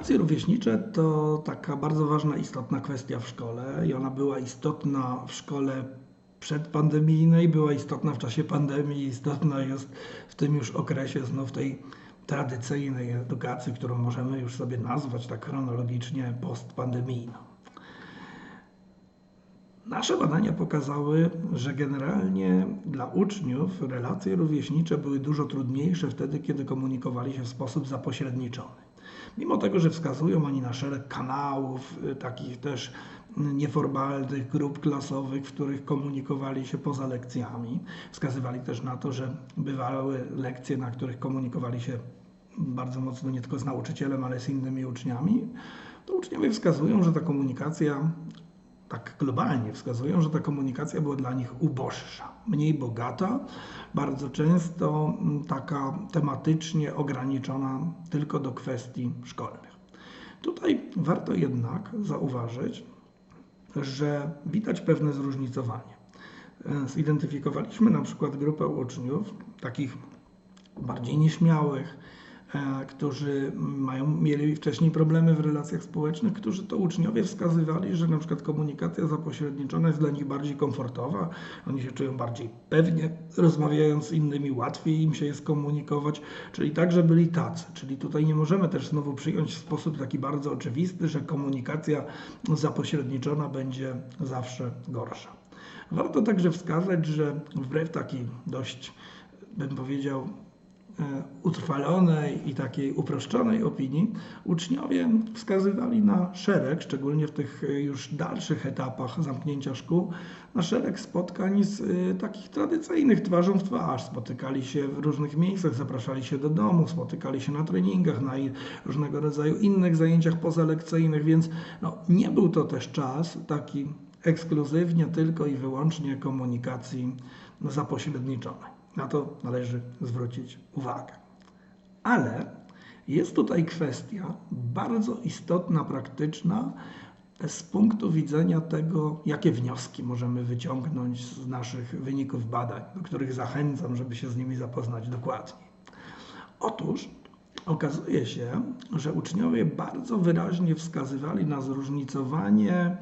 Relacje rówieśnicze to taka bardzo ważna, istotna kwestia w szkole i ona była istotna w szkole przedpandemijnej, była istotna w czasie pandemii, istotna jest w tym już okresie znów tej tradycyjnej edukacji, którą możemy już sobie nazwać tak chronologicznie postpandemijną. Nasze badania pokazały, że generalnie dla uczniów relacje rówieśnicze były dużo trudniejsze wtedy, kiedy komunikowali się w sposób zapośredniczony. Mimo tego, że wskazują oni na szereg kanałów, y, takich też nieformalnych grup klasowych, w których komunikowali się poza lekcjami, wskazywali też na to, że bywały lekcje, na których komunikowali się bardzo mocno nie tylko z nauczycielem, ale z innymi uczniami, to uczniowie wskazują, że ta komunikacja tak globalnie wskazują, że ta komunikacja była dla nich uboższa, mniej bogata, bardzo często mm, taka tematycznie ograniczona tylko do kwestii szkolnych. Tutaj warto jednak zauważyć, że widać pewne zróżnicowanie. E, zidentyfikowaliśmy na przykład grupę uczniów, takich bardziej nieśmiałych, którzy mają, mieli wcześniej problemy w relacjach społecznych, którzy to uczniowie wskazywali, że na przykład komunikacja zapośredniczona jest dla nich bardziej komfortowa, oni się czują bardziej pewnie, rozmawiając z innymi, łatwiej im się jest komunikować, czyli także byli tacy. Czyli tutaj nie możemy też znowu przyjąć w sposób taki bardzo oczywisty, że komunikacja zapośredniczona będzie zawsze gorsza. Warto także wskazać, że wbrew takiej dość, bym powiedział, E, utrwalonej i takiej uproszczonej opinii, uczniowie wskazywali na szereg, szczególnie w tych e, już dalszych etapach zamknięcia szkół, na szereg spotkań z e, takich tradycyjnych twarzą w twarz. Spotykali się w różnych miejscach, zapraszali się do domu, spotykali się na treningach, na różnego rodzaju innych zajęciach pozalekcyjnych, więc no, nie był to też czas taki ekskluzywnie tylko i wyłącznie komunikacji zapośredniczonej. Na to należy zwrócić uwagę. Ale jest tutaj kwestia bardzo istotna, praktyczna z punktu widzenia tego, jakie wnioski możemy wyciągnąć z naszych wyników badań, do których zachęcam, żeby się z nimi zapoznać dokładniej. Otóż okazuje się, że uczniowie bardzo wyraźnie wskazywali na zróżnicowanie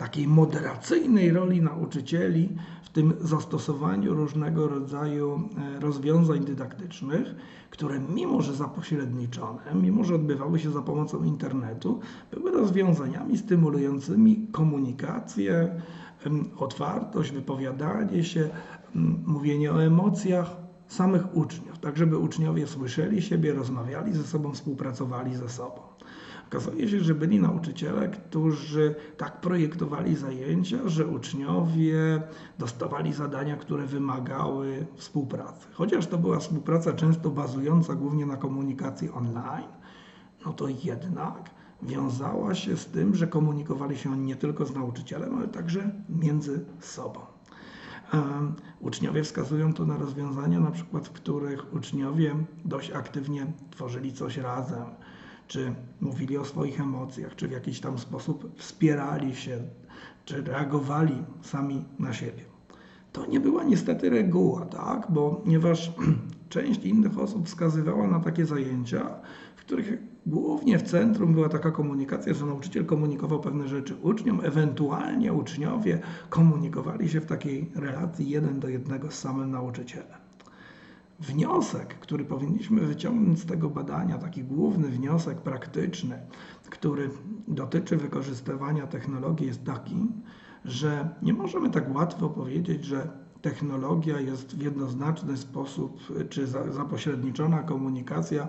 takiej moderacyjnej roli nauczycieli w tym zastosowaniu różnego rodzaju e, rozwiązań dydaktycznych, które mimo, że zapośredniczone, mimo, że odbywały się za pomocą internetu, były rozwiązaniami stymulującymi komunikację, otwartość, wypowiadanie się, mówienie o emocjach samych uczniów, tak żeby uczniowie słyszeli siebie, rozmawiali ze sobą, współpracowali ze sobą. Okazuje się, że byli nauczyciele, którzy tak projektowali zajęcia, że uczniowie dostawali zadania, które wymagały współpracy. Chociaż to była współpraca często bazująca głównie na komunikacji online, no to jednak wiązała się z tym, że komunikowali się oni nie tylko z nauczycielem, ale także między sobą. Uczniowie wskazują tu na rozwiązania, na przykład w których uczniowie dość aktywnie tworzyli coś razem, czy mówili o swoich emocjach, czy w jakiś tam sposób wspierali się, czy reagowali sami na siebie. To nie była niestety reguła, tak? Bo ponieważ część innych osób wskazywała na takie zajęcia, w których głównie w centrum była taka komunikacja, że nauczyciel komunikował pewne rzeczy uczniom, ewentualnie uczniowie komunikowali się w takiej relacji jeden do jednego z samym nauczycielem. Wniosek, który powinniśmy wyciągnąć z tego badania, taki główny wniosek praktyczny, który dotyczy wykorzystywania technologii, jest taki, że nie możemy tak łatwo powiedzieć, że technologia jest w jednoznaczny sposób, czy zapośredniczona komunikacja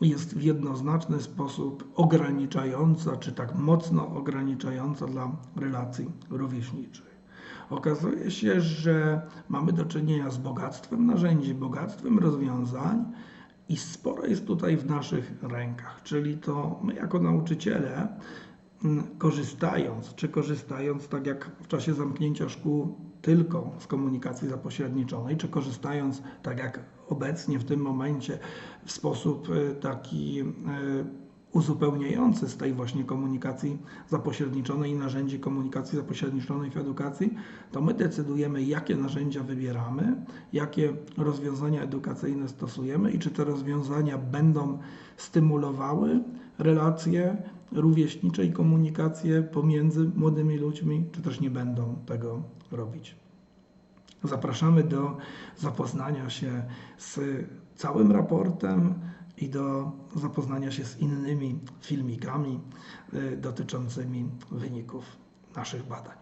jest w jednoznaczny sposób ograniczająca, czy tak mocno ograniczająca dla relacji rówieśniczych. Okazuje się, że mamy do czynienia z bogactwem narzędzi, bogactwem rozwiązań i sporo jest tutaj w naszych rękach. Czyli to my jako nauczyciele, mm, korzystając, czy korzystając tak jak w czasie zamknięcia szkół tylko z komunikacji zapośredniczonej, czy korzystając tak jak obecnie w tym momencie w sposób y, taki y, uzupełniający z tej właśnie komunikacji zapośredniczonej i narzędzi komunikacji zapośredniczonej w edukacji, to my decydujemy, jakie narzędzia wybieramy, jakie rozwiązania edukacyjne stosujemy i czy te rozwiązania będą stymulowały relacje rówieśnicze i komunikację pomiędzy młodymi ludźmi, czy też nie będą tego robić. Zapraszamy do zapoznania się z całym raportem i do zapoznania się z innymi filmikami y, dotyczącymi wyników naszych badań.